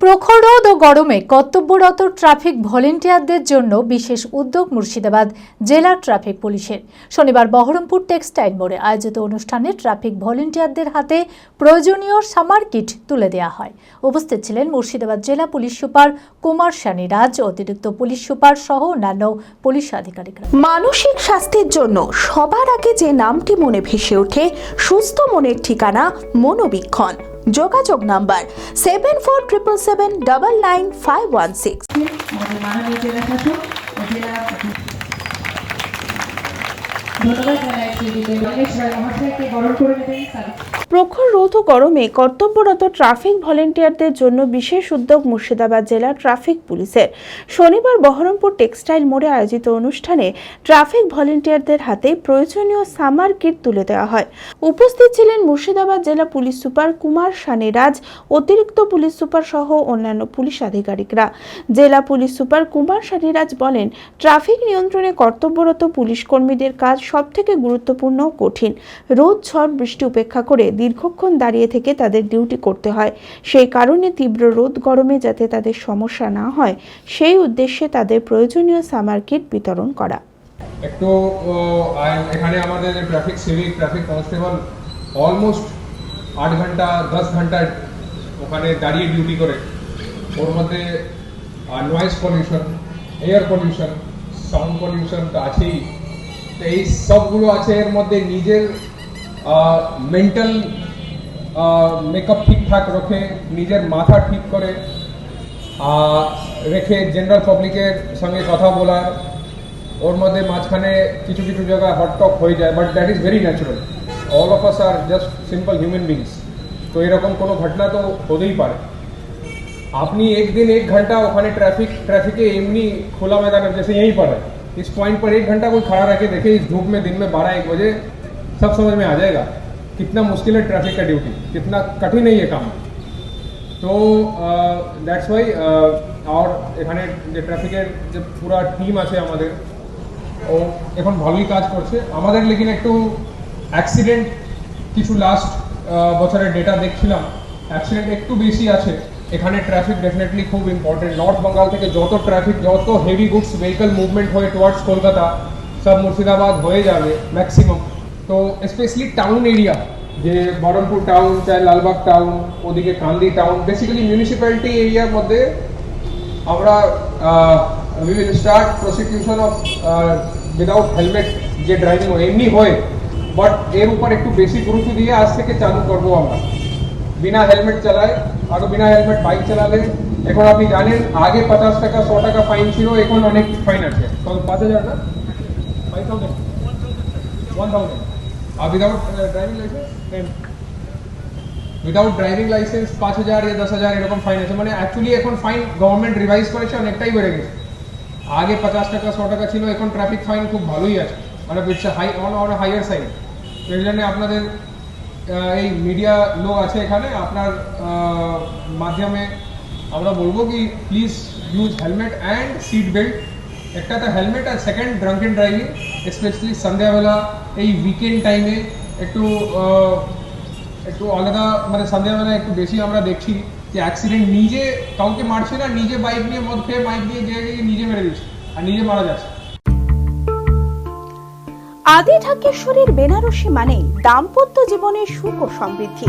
প্রখর রোদ ও গরমে কর্তব্যরত ট্রাফিক ভলেন্টিয়ারদের জন্য বিশেষ উদ্যোগ মুর্শিদাবাদ জেলা ট্রাফিক পুলিশের। শনিবার বহরমপুর টেক্সটাইল মোড়ে আয়োজিত অনুষ্ঠানে ট্রাফিক ভলেন্টিয়ারদের হাতে প্রয়োজনীয় সামার কিট তুলে দেওয়া হয়। উপস্থিত ছিলেন মুর্শিদাবাদ জেলা পুলিশ সুপার কুমার সানি রাজ অতিরিক্ত পুলিশ সুপার সহ অন্যান্য পুলিশ আধিকারিকরা। মানসিক স্বাস্থ্যের জন্য সবার আগে যে নামটি মনে ভেসে ওঠে, সুস্থ মনের ঠিকানা মনোবীক্ষণ। যোগাযোগ number seven four triple seven double nine five one six ধন্যবাদ জানাই। মহাশয়কে বরণ করে নেবেন প্রখর রোদ ও গরমে কর্তব্যরত ট্রাফিক ভলেন্টিয়ারদের জন্য বিশেষ উদ্যোগ মুর্শিদাবাদ জেলা ট্রাফিক পুলিশের। শনিবার বহরমপুর টেক্সটাইল মোড়ে আয়োজিত অনুষ্ঠানে ট্রাফিক ভলেন্টিয়ারদের হাতে প্রয়োজনীয় সামার কিট তুলে দেওয়া হয়। উপস্থিত ছিলেন মুর্শিদাবাদ জেলা পুলিশ সুপার কুমার সানিরাজ, অতিরিক্ত পুলিশ সুপার সহ অন্যান্য পুলিশ আধিকারিকরা। জেলা পুলিশ সুপার কুমার সানিরাজ বলেন, ট্রাফিক নিয়ন্ত্রণে কর্তব্যরত পুলিশ কর্মীদের কাজ সবথেকে গুরুত্বপূর্ণ ও কঠিন। রোদ ঝড় বৃষ্টি উপেক্ষা করে দীর্ঘক্ষণ দাঁড়িয়ে থেকে তাদের ডিউটি করতে হয়। সেই কারণে তীব্র রোদ গরমে যাতে তাদের সমস্যা না হয়, সেই উদ্দেশ্যে তাদের প্রয়োজনীয় সামার কিট বিতরণ করা। একটু এখানে আমাদের traffic, civic traffic constable almost আট ঘণ্টা, দশ ঘণ্টা ওখানে দাঁড়িয়ে ডিউটি করে। ওর মধ্যে noise pollution air pollution sound pollution তো আছেই। তো এই সবগুলো আছে এর মধ্যে নিজের মেন্টাল মেকআপ ঠিকঠাক রাখে নিজের মাথা ঠিক করে আহ, রেখে জেনারেল পাবলিকের সঙ্গে কথা বলার ওর মধ্যে মাঝখানে কিছু কিছু জায়গায় হটটক হয়ে যায় but that is very natural all of us are just simple human beings তো এরকম কোনো ঘটনা তো হতেই পারে আপনি एक दिन एक घंटा ওখানে ट्रैफिक ट्रैफिक के एमनी खुला मैदान है जैसे यहीं पर है इस पॉइंट पर एक घंटा कोई खड़ा रह के देखे इस धूप में दिन में बारह एक बजे सब समझ में आ जाएगा कितना मुश्किल है ट्रैफिक का ड्यूटी कितना कठिन है ये काम তো দ্যাটস ওয়াই আর এখানে যে ট্রাফিকের যে পুরা টিম আছে আমাদের ও এখন ভালোই কাজ করছে আমাদের লেকিন একটু অ্যাক্সিডেন্ট কিছু লাস্ট বছরের ডেটা দেখছিলাম অ্যাক্সিডেন্ট একটু বেশি আছে এখানে ট্রাফিক ডেফিনেটলি খুব ইম্পর্টেন্ট নর্থ বেঙ্গল থেকে যত ট্রাফিক যত হেভি গুডস ভেহিকল মুভমেন্ট হয়ে টুয়ার্ডস কলকাতা সব মুর্শিদাবাদ হয়ে যাবে ম্যাক্সিমাম তো স্পেশালি টাউন এরিয়া যে বহরমপুর টাউন চাই লালবাগ টাউন ওদিকে কান্দি টাউন বেসিক্যালি মিউনিসিপ্যালিটি এরিয়ার মধ্যে আমরা we will start prosecution of without helmet যে ড্রাইভিং এমনি হয় বাট এর উপর একটু বেশি গুরুত্ব দিয়ে আজ থেকে চালু করব আমরা। বিনা হেলমেট চালায় আগে বিনা হেলমেট বাইক চালালে এখন আপনি জানেন আগে পঞ্চাশ টাকা শো টাকা ফাইন ছিল এখন অনেক ফাইন আছে। তো পাঁচ হাজার না? ফাইভ থাউজেন্ড ওয়ান থাউজেন্ড আর without driving licence ten without driving licence পাঁচ হাজার या দশ হাজার এরকম ফাইন আছে মানে অ্যাকচুয়ালি এখন ফাইন গভর্নমেন্ট রিভাইজ করেছে অনেকটাই বেড়ে গেছে। আগে পঞ্চাশ টাকা শো টাকা ছিল এখন ট্রাফিক ফাইন খুব ভালোই আছে। মানে it's high on on higher side তো এই জন্য আপনাদের আহ, এই মিডিয়া লোক আছে এখানে। আপনার আহ, মাধ্যমে আমরা বলব কি please use helmet and seat belt একটা তো হেলমেট আর সেকেন্ড ড্রাঙ্কেন ড্রাইভিং স্পেশালি সন্ধ্যাবেলা এই উইকেন্ড টাইমে একটু একটু আলাদা মানে সন্ধ্যাবেলা একটু বেশি আমরা দেখছি যে অ্যাক্সিডেন্ট নিজে কাউকে মারছে না, নিজে বাইক নিয়ে মদ খেয়ে বাইক নিয়ে গিয়ে গিয়ে নিজে মেরে দিচ্ছে আর নিজে মারা যাচ্ছে। আদি ঢাকেশ্বরীর বেনারসি মানে দাম্পত্য জীবনের সুখ ও সমৃদ্ধি।